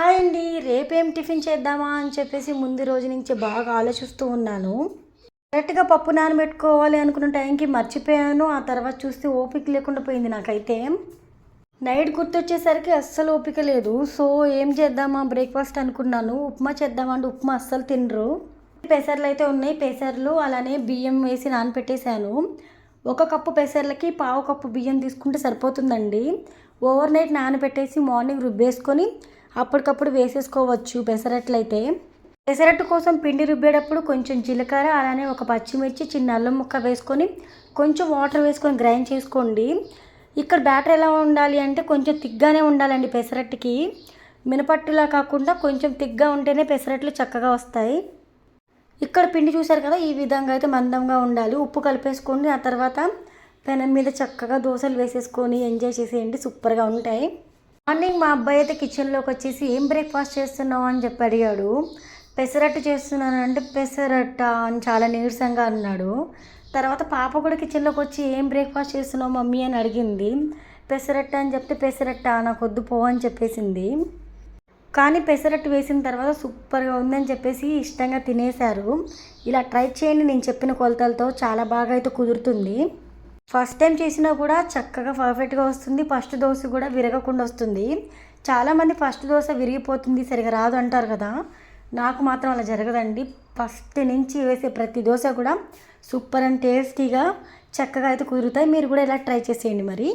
Hi అండి రేపేం tiffin చేద్దామా అని చెప్పేసి ముందు రోజు నుంచి బాగా ఆలోచిస్తూ ఉన్నాను. కరెక్ట్గా పప్పు నానబెట్టుకోవాలి అనుకున్న టైంకి మర్చిపోయాను. ఆ తర్వాత చూస్తే ఓపిక లేకుండా పోయింది నాకైతే. నైట్ గుర్తొచ్చేసరికి అస్సలు ఓపిక లేదు. సో ఏం చేద్దామా బ్రేక్ఫాస్ట్ అనుకున్నాను. ఉప్మా చేద్దామా అంటే ఉప్మా అస్సలు తినరు. పెసర్లు అయితే ఉన్నాయి పెసర్లు అలానే బియ్యం వేసి నానపెట్టేశాను ఒక కప్పు పెసర్లకి పావు కప్పు బియ్యం తీసుకుంటే సరిపోతుందండి. ఓవర్ నైట్ నానబెట్టేసి మార్నింగ్ రుబ్బేసుకొని అప్పటికప్పుడు వేసేసుకోవచ్చు. పెసరట్లయితే పెసరట్టు కోసం పిండి రుబ్బేటప్పుడు కొంచెం జీలకర్ర అలానే ఒక పచ్చిమిర్చి చిన్న అల్లం ముక్క వేసుకొని కొంచెం వాటర్ వేసుకొని గ్రైండ్ చేసుకోండి. ఇక్కడ బ్యాటర్ ఎలా ఉండాలి అంటే కొంచెం తిగ్గానే ఉండాలండి పెసరట్టుకి. మినపట్టులా కాకుండా కొంచెం తిగ్గా ఉంటేనే పెసరట్లు చక్కగా వస్తాయి. ఇక్కడ పిండి చూసారు కదా ఈ విధంగా అయితే మందంగా ఉండాలి. ఉప్పు కలిపేసుకోండి ఆ తర్వాత పెనం మీద చక్కగా దోశలు వేసేసుకొని ఎంజాయ్ చేసేయండి. సూపర్గా ఉంటాయి. మార్నింగ్ మా అబ్బాయి అయితే కిచెన్లోకి వచ్చేసి ఏం బ్రేక్ఫాస్ట్ చేస్తున్నావు? అని చెప్పి అడిగాడు. పెసరట్టు చేస్తున్నాను అంటే పెసరట్ట అని చాలా నీరసంగా అన్నాడు. తర్వాత పాప కూడా కిచెన్లోకి వచ్చి ఏం బ్రేక్ఫాస్ట్ చేస్తున్నావు మమ్మీ? అని అడిగింది. పెసరట్ట అని చెప్తే పెసరట్ట నాకు వద్దు పో అని చెప్పేసింది. కానీ పెసరట్టు వేసిన తర్వాత సూపర్గా ఉందని చెప్పేసి ఇష్టంగా తినేశారు. ఇలా ట్రై చేయండి నేను చెప్పిన కొలతలతో చాలా బాగా అయితే కుదురుతుంది. ఫస్ట్ టైం చేసినా కూడా చక్కగా పర్ఫెక్ట్గా వస్తుంది. ఫస్ట్ దోశ కూడా విరగకుండా వస్తుంది. చాలామంది ఫస్ట్ దోశ విరిగిపోతుంది సరిగా రాదు అంటారు కదా. నాకు మాత్రం అలా జరగదండి. ఫస్ట్ నుంచి వేసే ప్రతి దోశ కూడా సూపర్ అండ్ టేస్టీగా చక్కగా అయితే కుదురుతాయి. మీరు కూడా ఇలా ట్రై చేసేయండి మరి.